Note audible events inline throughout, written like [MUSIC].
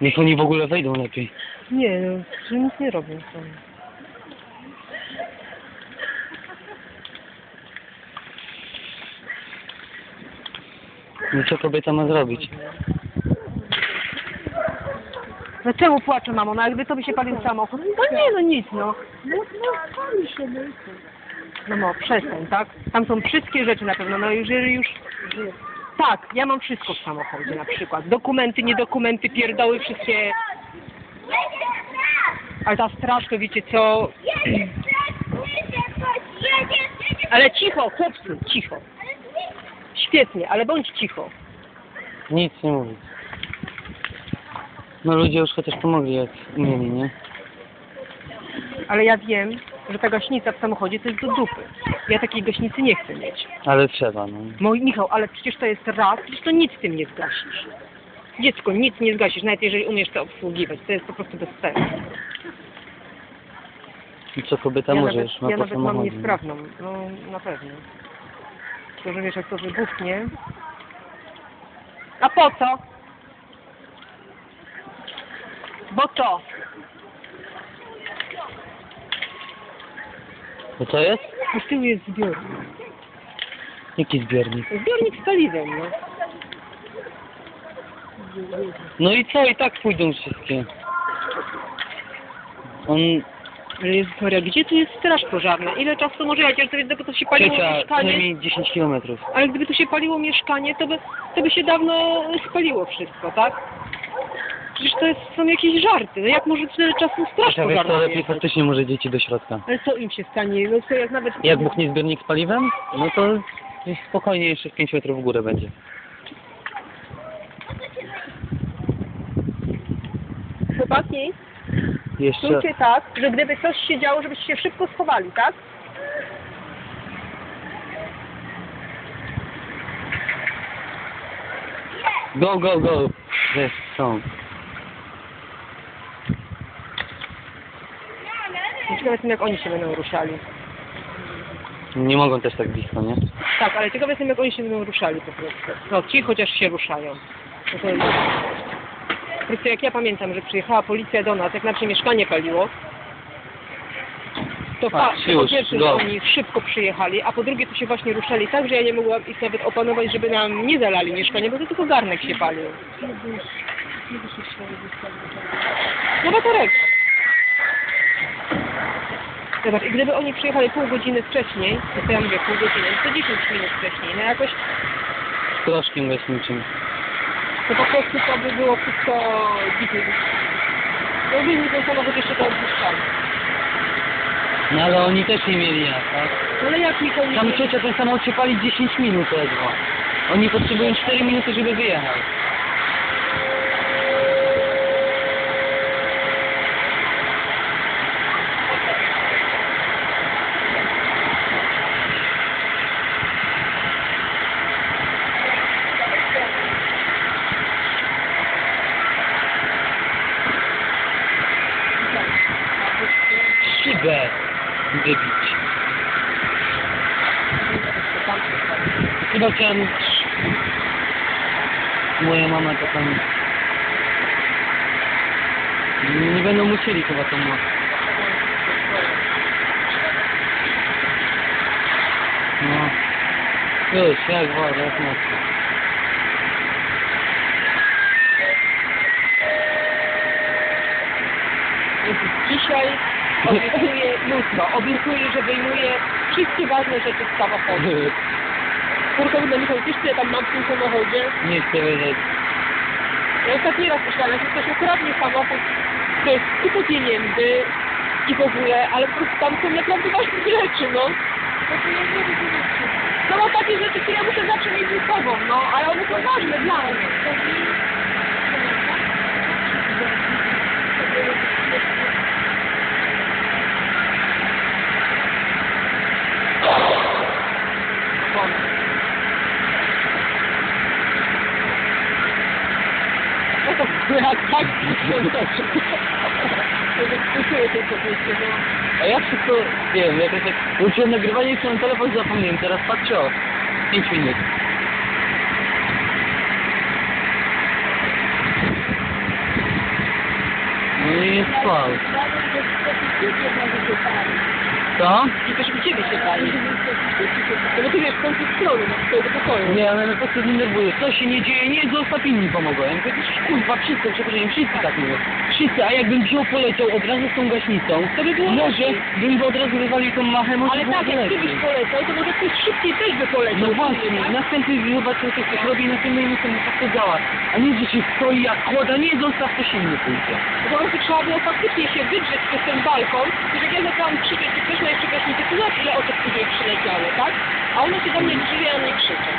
Niech oni w ogóle wejdą lepiej. Nie, no, że nic nie robią tam. No co kobieta ma zrobić? No czemu płacze mamo? No jakby to by się palił samochód. No nie, no nic, no. No, no, pali się, no i co? No no, przestań, tak? Tam są wszystkie rzeczy na pewno, no jeżeli już... Tak, ja mam wszystko w samochodzie na przykład. Dokumenty, niedokumenty, pierdoły, wszystkie... Ale ta straż to wiecie co... Ale cicho, chłopcy, cicho. Świetnie, ale bądź cicho. Nic nie mówić. No ludzie już chociaż pomogli jak umieli, nie? Ale ja wiem, że ta gaśnica w samochodzie to jest do dupy. Ja takiej gaśnicy nie chcę mieć. Ale trzeba, no. Mój Michał, ale przecież to jest raz, przecież to nic tym nie zgasisz. Dziecko, nic nie zgasisz, nawet jeżeli umiesz to obsługiwać. To jest po prostu bez sensu. I co kobieta ja może nawet, już ma ja po nawet mam samochodzie. niesprawną, no na pewno. Tylko, że wiesz, jak to wybuchnie. A po co? Bo to. To co jest? Z tyłu jest zbiornik. Jaki zbiornik? Zbiornik z paliwem, no. No i co? I tak pójdą wszystkie. On Ale Maria, gdzie tu jest straż pożarna? Ile czasu może jechać? Gdyby to się paliło trzecia, mieszkanie, przynajmniej 10 kilometrów. ale gdyby tu się paliło mieszkanie, to by, to by się dawno spaliło wszystko, tak? Przecież to jest, są jakieś żarty. No jak może tyle czasu straż wiesz co, pożarna lepiej jechać? faktycznie może dzieci do środka. Ale co im się stanie? No co jak nawet... Jak buchnie zbiornik z paliwem, no to gdzieś spokojnie jeszcze z 5 metrów w górę będzie. Chłopaki, Jeszcze... czujcie tak, że gdyby coś się działo, żebyście się szybko schowali, tak? Go, go, go! Jest, są. Ciekawe jestem, jak oni się będą ruszali. Nie mogą też tak blisko, nie? Tak, ale ciekawe jestem, jak oni się będą ruszali po prostu. No ci chociaż się ruszają. No to jest... Po prostu jak ja pamiętam, że przyjechała policja do nas, jak nasze mieszkanie paliło, to Patrz, fakt, po pierwsze, że oni szybko przyjechali, a po drugie to się właśnie ruszali tak, że ja nie mogłam ich nawet opanować, żeby nam nie zalali mieszkanie, bo to tylko garnek się palił. Się? No baterek. Zobacz, i gdyby oni przyjechali pół godziny wcześniej, to co ja mówię pół godziny, to 10 minut wcześniej, no jakoś Z proszkiem leśniczym. to po prostu to by było wszystko dzikie. No by mi ten samochód jeszcze to odpuszczali. No ale oni też nie mieli jak, tak? No ale jak mi to nie... Tam trzecia ten samochód się pali 10 minut ledwo. Oni potrzebują 4 minuty, żeby wyjechać. Szybę wybić. Chciałem... Moja mama to tam... Nie będą musieli chyba to ma. No. Już, jak woda, jak mocno. Dzisiaj obiecuję, [LAUGHS] jutro, obiecuję, że wyjmuję wszystkie ważne rzeczy z samochodu. [LAUGHS] Kurka na Michał, wiesz tam mam w tym samochodzie? Nie chcę wiedzieć. Ja ostatni raz myślałem, że ktoś ukradnie samochód, to jest kupę pieniędzy i w ogóle, ale po prostu tam są naprawdę ważne rzeczy, no. No mam takie rzeczy, które ja muszę zawsze mieć ze sobą, no, ale one są ważne dla mnie. No to jak tak, to jest tylko wiecie, no. A ja wszystko wiem, jakoś tak wróciłem nagrywanie i na telefon zapomniałem, teraz patrzę o 5 minut. spał. Co? I też u ciebie się pali. No bo ty wiesz, w końcu strony, no, z twojego pokoju. Nie, ale po prostu denerwuje. Co się nie dzieje? Nie, zostaw inni pomogą. Ja mówię, kurwa, wszyscy, przepraszam, wszyscy tak mówią. Wszyscy, a jakbym wziął, poleciał od razu z tą gaśnicą, To by było może lepiej. bym od razu wywalił tą machę, może Ale byłoby tak, jak ty lepiej. byś polecał, to może ktoś szybciej też by poleciał. No właśnie, tak? następny zobaczył, co ktoś robi, następny mi to tak działa. A nie, że się stoi jak kłoda, nie, zostaw, to się nie pójdzie. Po prostu trzeba było faktycznie się wydrzeć przez ten balkon i zaczęłam krzyczeć, ktoś ma jeszcze gaśnicę, to zobacz ile osób później przyleciało, tak? A one się do mnie drzywi, a mnie krzyczą.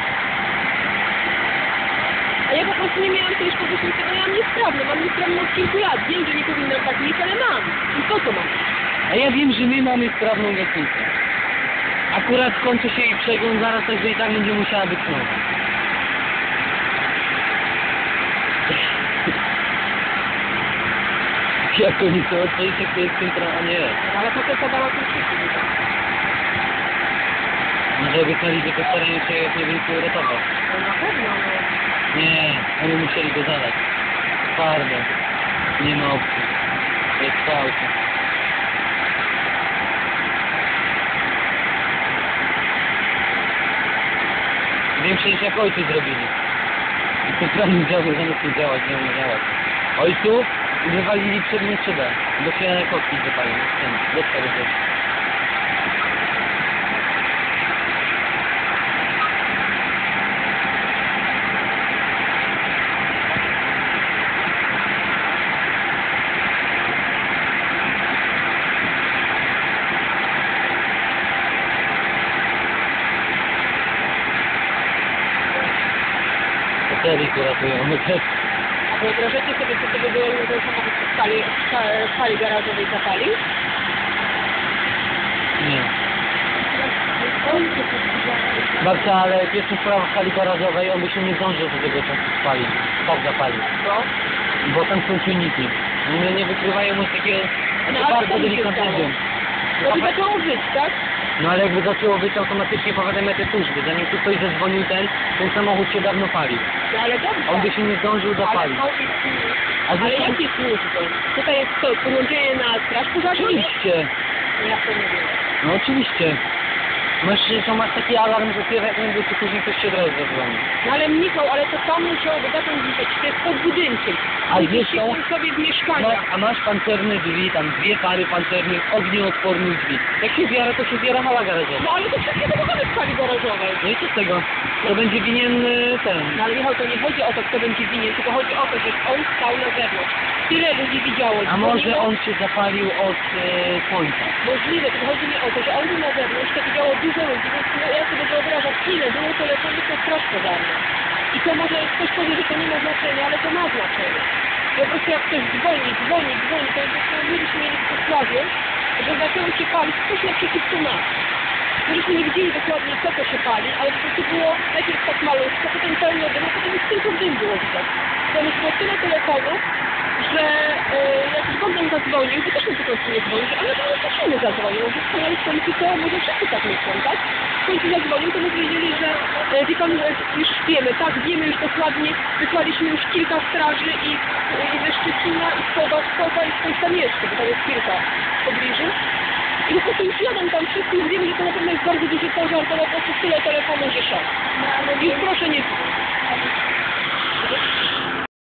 A ja po prostu nie miałam po prostu tego, ja mam niesprawne, mam niesprawne od kilku lat. Wiem, że nie powinnam tak mieć, ale mam. I po co mam? A ja wiem, że my mamy sprawną gaśnicę. Akurat kończy się jej przegląd zaraz, także i tak będzie musiała być nowa. Jak oni to otworzyć, jak to jest centra, a nie. Ale potem podała tym wszystkim. Może obiecali, że po staraniu się jak nie co uratować. No na pewno, no. Nie, oni musieli go zadać. Twardo. Nie ma opcji. To jest fałsza. Większe niż jak ojcu zrobili. I prawie działo, zamiast nie działać, nie nie działać. Ojcu wywalili przednie szybę. Do się kostki zapalił. Do cztery rzeczy. Które ratują. My [LAUGHS] też. A wyobrażacie sobie, co to by było, w skali garażowej zapalił? Nie. Babcia, ale pierwszy sprawa w hali garażowej, on by się nie zdążył do tego czasu spalić. Tak zapalił. No. Bo tam są czujniki. One nie wykrywają mu takiego No, no, bardzo co delikatnego. To by zaczęło żyć, tak? No ale jakby zaczęło być automatycznie powiadamiać te służby. Zanim tu ktoś zadzwonił ten, ten samochód się dawno pali. No ale dobrze. On by się nie zdążył ale, zapalić. A ale zresztą- jakie służby? Tutaj jest to, połączenie na straż pożarną? Oczywiście. No ja to nie wiem. No oczywiście. Masz, to masz taki alarm, że ty jak nie to później ktoś się od razu zadzwoni. No ale Michał, ale to tam musiałoby zacząć dzisiaj, to jest pod budynkiem. A co? sobie w mieszkaniach. a masz pancerne drzwi, tam dwie pary pancernych, ognioodpornych drzwi. Jak się zjara, to się zjara hala garażowa. No ale to wszystkie samochody w skali garażowej. No i co z tego? To będzie winien y, ten. No ale Michał, to nie chodzi o to, kto będzie winien, tylko chodzi o to, że on stał na zewnątrz. Tyle ludzi widziało. A może dzwoniło. on się zapalił od y, słońca. Możliwe, to chodzi mi o to, że on był na zewnątrz, to widziało dużo ludzi, więc ja sobie wyobrażam, ile było telefonów na straż pożarną. To może ktoś powie, że to nie ma znaczenia, ale to ma znaczenie. Po prostu jak ktoś dzwoni, dzwoni, dzwoni, to jest to mieliśmy mieli w Wrocławiu, że zaczęło się palić coś naprzeciwko nas. Myśmy nie widzieli dokładnie co to się pali, ale po prostu było najpierw tak malutko, potem pełno dymu, potem już tylko dym było widać. To już było tyle telefonów, że e, jak Bogdan zadzwonił, to też po prostu nie dzwonił, ale to nie zadzwonił, że stanęli w końcu, to może wszyscy tak myślą, tak? Końcu zadzwonił, to my wiedzieli, że e, wie pan, e, już wiemy, tak, wiemy już dokładnie, wysłaliśmy już kilka straży i, i ze Szczecina, i z Kowaskowa, i skądś tam jeszcze, bo tam jest kilka w pobliżu. I po prostu już jadą tam wszyscy, już wiemy, że to na pewno jest bardzo duży pożar, to po prostu tyle telefonu, że szok. Już proszę nie